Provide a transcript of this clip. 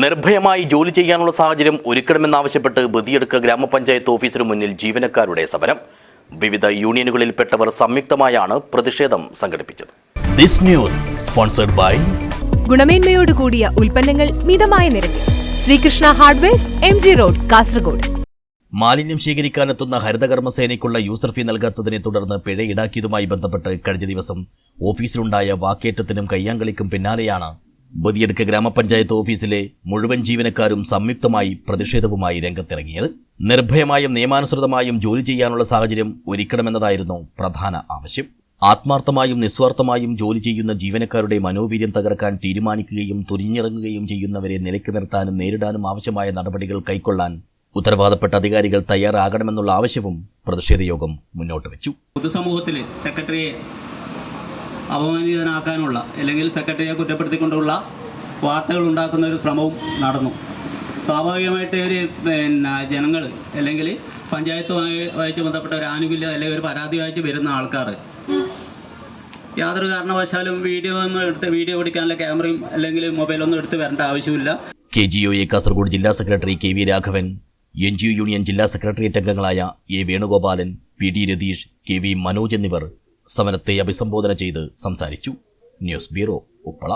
നിർഭയമായി ജോലി ചെയ്യാനുള്ള സാഹചര്യം ഒരുക്കണമെന്നാവശ്യപ്പെട്ട് ബദിയെടുക്ക ഗ്രാമപഞ്ചായത്ത് ഓഫീസിനു മുന്നിൽ ജീവനക്കാരുടെ സമരം. വിവിധ യൂണിയനുകളിൽപ്പെട്ടവർ സംയുക്തമായാണ് പ്രതിഷേധം സംഘടിപ്പിച്ചത്. ദിസ് ന്യൂസ് സ്പോൺസർഡ് ബൈ ഗുണമേന്മയോട് കൂടിയ ഉൽപ്പന്നങ്ങൾ മിതമായ നിരക്കിൽ. Sreekrishna hardwares M G road Kasaragod. മാലിന്യം ശേഖരിക്കാനെത്തുന്ന ഹരിതകർമ്മസേനയ്ക്കുള്ള യൂസർ ഫീ നൽകാത്തതിനെ തുടർന്ന് പിഴ ഈടാക്കിയതുമായി ബന്ധപ്പെട്ട് കഴിഞ്ഞ ദിവസം ഓഫീസിലുണ്ടായ വാക്കേറ്റത്തിനും കയ്യാങ്കളിക്കും പിന്നാലെയാണ് ബദിയടുക്ക ഗ്രാമപഞ്ചായത്ത് ഓഫീസിലെ മുഴുവൻ ജീവനക്കാരും സംയുക്തമായി പ്രതിഷേധവുമായി രംഗത്തിറങ്ങിയത് നിർഭയമായും നിയമാനുസൃതമായും ജോലി ചെയ്യാനുള്ള സാഹചര്യം ഒരുക്കണമെന്നതായിരുന്നു പ്രധാന ആവശ്യം. ആത്മാർത്ഥമായും നിസ്വാർത്ഥമായും ജോലി ചെയ്യുന്ന ജീവനക്കാരുടെ മനോവീര്യം തകർക്കാൻ തീരുമാനിക്കുകയും തുരിഞ്ഞിറങ്ങുകയും ചെയ്യുന്നവരെ നിലയ്ക്ക് നിർത്താനും നേരിടാനും ആവശ്യമായ നടപടികൾ കൈക്കൊള്ളാൻ ഉത്തരവാദപ്പെട്ട അധികാരികൾ തയ്യാറാകണമെന്നുള്ള ആവശ്യവും പ്രതിഷേധ യോഗം മുന്നോട്ട് വെച്ചു പൊതുസമൂഹത്തിൽ സെക്രട്ടറിയെ അപമാനിതനാക്കാനുള്ള അല്ലെങ്കിൽ സെക്രട്ടറിയെ കുറ്റപ്പെടുത്തിക്കൊണ്ടുള്ള വാർത്തകൾ ഉണ്ടാക്കുന്ന ഒരു ശ്രമവും നടന്നു. സ്വാഭാവികമായിട്ട് ഒരു പിന്നെ ജനങ്ങൾ അല്ലെങ്കിൽ പഞ്ചായത്തുമായി വായിച്ച് ബന്ധപ്പെട്ട ഒരു ആനുകൂല്യം അല്ലെങ്കിൽ ഒരു പരാതിയായിട്ട് വരുന്ന ആൾക്കാർ യാതൊരു കാരണവശാലും വീഡിയോ ഒന്നും എടുത്ത് വീഡിയോ പിടിക്കാനുള്ള ക്യാമറയും അല്ലെങ്കിൽ മൊബൈലൊന്നും എടുത്ത് വരേണ്ട ആവശ്യമില്ല. K G O A Kasaragod ജില്ലാ secretary K V Raghavan N G O union ജില്ലാ സെക്രട്ടേറിയറ്റ് അംഗങ്ങളായ A Venugopalan P D Ratheesh K V Manoj എന്നിവർ സമരത്തെ അഭിസംബോധന ചെയ്ത് സംസാരിച്ചു. News bureau Uppala.